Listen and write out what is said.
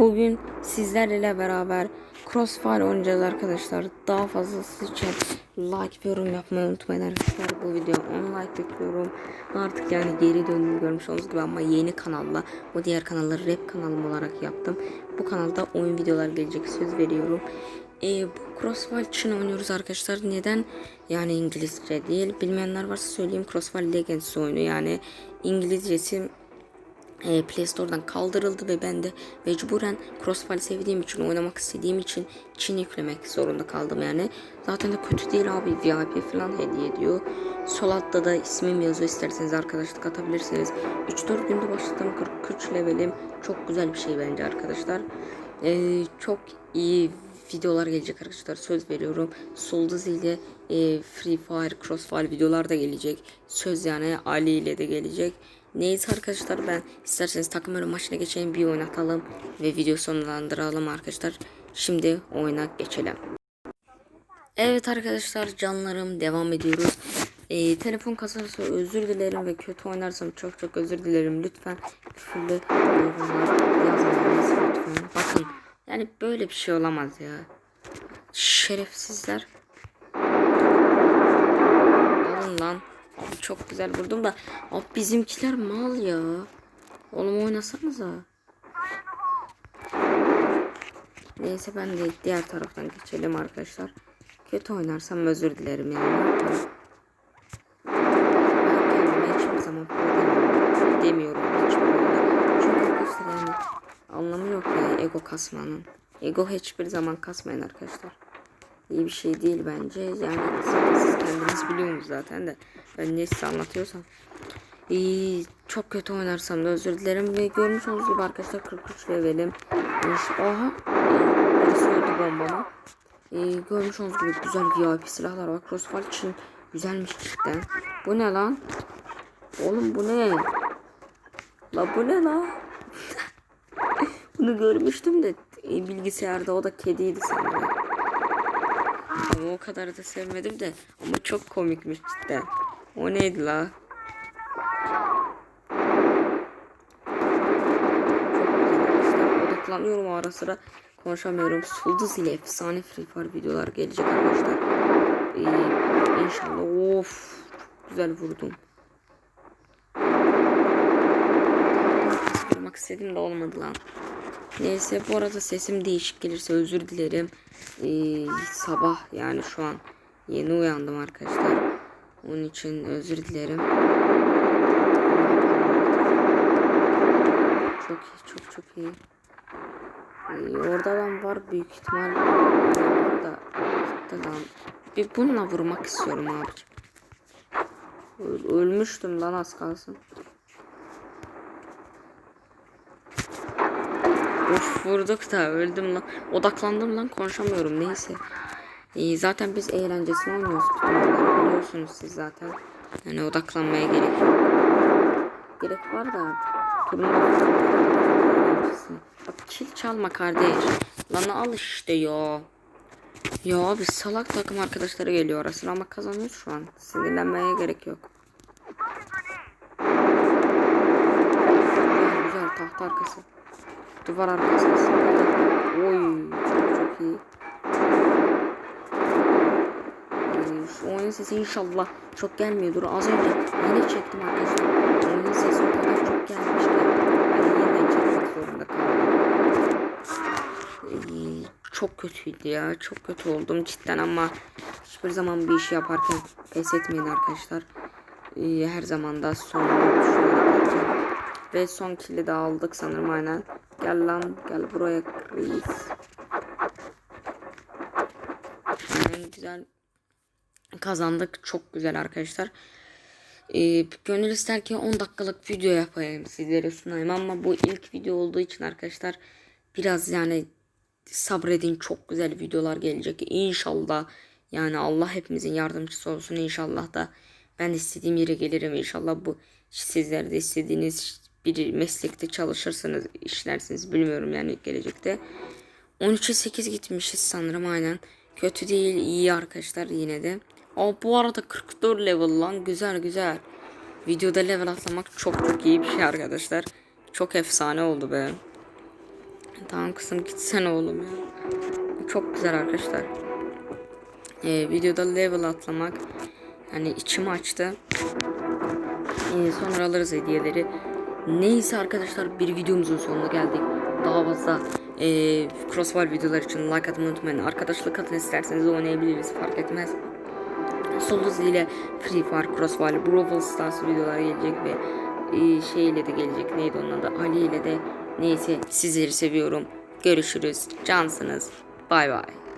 Bugün sizlerle beraber Crossfire oynayacağız arkadaşlar. Daha fazlası için like ve yorum yapmayı unutmayın arkadaşlar. Bu video 10 like bekliyorum. Artık yani geri döndüm görmüş olduğunuz gibi ama yeni kanalla bu diğer kanalları rap kanalım olarak yaptım. Bu kanalda oyun videolar gelecek söz veriyorum. Ee, bu Crossfire için oynuyoruz arkadaşlar. Neden? Yani İngilizce değil. Bilmeyenler varsa söyleyeyim. Crossfire Legends oyunu yani İngilizcesi e, Play Store'dan kaldırıldı ve ben de mecburen Crossfire sevdiğim için oynamak istediğim için Çin yüklemek zorunda kaldım yani. Zaten de kötü değil abi VIP falan hediye ediyor. Sol altta da ismim yazıyor isterseniz arkadaşlık atabilirsiniz. 3-4 günde başladım 43 levelim. Çok güzel bir şey bence arkadaşlar. E, çok iyi videolar gelecek arkadaşlar söz veriyorum. Solduz ile e, Free Fire, Crossfire videolar da gelecek. Söz yani Ali ile de gelecek. Neyse arkadaşlar ben isterseniz takım ölüm maçına geçelim bir oynatalım ve video sonlandıralım arkadaşlar. Şimdi oyuna geçelim. Evet arkadaşlar canlarım devam ediyoruz. Ee, telefon kasarsa özür dilerim ve kötü oynarsam çok çok özür dilerim. Lütfen küfürlü yorumlar yazmayınız lütfen. Bakın yani böyle bir şey olamaz ya. Şerefsizler. Alın lan. Abi çok güzel vurdum da. Abi bizimkiler mal ya. Oğlum oynasanıza. Neyse ben de diğer taraftan geçelim arkadaşlar. Kötü oynarsam özür dilerim yani. Ben hiçbir zaman demiyorum. Çünkü arkadaşlar yani anlamı yok ya ego kasmanın. Ego hiçbir zaman kasmayın arkadaşlar. İyi bir şey değil bence. Yani siz kendiniz biliyorsunuz zaten de. Ben ne size anlatıyorsam. İyi, çok kötü oynarsam da özür dilerim. Ve görmüş olduğunuz gibi arkadaşlar 43 levelim. Oha. Ee, Birisi öldü bombama. Ee, görmüş olduğunuz gibi güzel VIP silahlar var. Crossfire için güzelmiş cidden. Bu ne lan? Oğlum bu ne? La bu ne la? Bunu görmüştüm de e, bilgisayarda o da kediydi sanırım. Ama o kadar da sevmedim de ama çok komikmiş cidden. O neydi la? Odaklanıyorum ara sıra konuşamıyorum. Sulduz ile efsane Free Fire videolar gelecek arkadaşlar. Ee, inşallah of güzel vurdum. Vurmak istedim de olmadı lan. Neyse bu arada sesim değişik gelirse özür dilerim. Ee, sabah yani şu an yeni uyandım arkadaşlar. Onun için özür dilerim. Çok iyi çok çok iyi. Ee, orada ben var büyük ihtimal. Orada gitti lan. Bir bununla vurmak istiyorum abicim. Öl- ölmüştüm lan az kalsın. Of vurduk da öldüm lan. Odaklandım lan konuşamıyorum neyse. İyi zaten biz eğlencesine oynuyoruz biliyorsunuz siz zaten. Yani odaklanmaya gerek. Gerek var da turnuva. Bak kill çalma kardeş. Lan al işte ya. Ya abi salak takım arkadaşları geliyor arasına ama kazanıyoruz şu an. Sinirlenmeye gerek yok. Güzel, güzel tahta arkası. Duvar arkası. Oy çok çok iyi. Şu oyun sesi inşallah çok gelmiyordur. Az önce yine çektim arkadaşlar. Oyun sesi o kadar çok gelmiş ki. Ben yeniden çekmek zorunda kaldım. Çok kötüydü ya. Çok kötü oldum cidden ama hiçbir zaman bir işi yaparken pes etmeyin arkadaşlar. Ee, her zaman da son. Ve son kili de aldık sanırım aynen. Gel lan gel buraya reis. Aynen güzel kazandık. Çok güzel arkadaşlar. Ee, gönül ister ki 10 dakikalık video yapayım sizlere sunayım ama bu ilk video olduğu için arkadaşlar biraz yani sabredin çok güzel videolar gelecek inşallah yani Allah hepimizin yardımcısı olsun inşallah da ben istediğim yere gelirim inşallah bu sizler de istediğiniz bir meslekte çalışırsınız işlersiniz bilmiyorum yani gelecekte 13'e 8 gitmişiz sanırım aynen kötü değil iyi arkadaşlar yine de Aa, bu arada 44 level lan güzel güzel videoda level atlamak çok çok iyi bir şey arkadaşlar çok efsane oldu be Tamam kızım gitsene oğlum ya. Çok güzel arkadaşlar. Ee, videoda level atlamak yani içimi açtı. Ee, sonra alırız hediyeleri. Neyse arkadaşlar bir videomuzun sonuna geldik. Daha fazla e, Crossfire videolar için like atmayı unutmayın. Arkadaşlık atın isterseniz oynayabiliriz fark etmez. Sol ile Free Fire, Crossfire, Brawl Stars videoları gelecek ve e, şey ile de gelecek. Neydi onun adı? Ali ile de neyse sizleri seviyorum. Görüşürüz. Cansınız. Bay bay.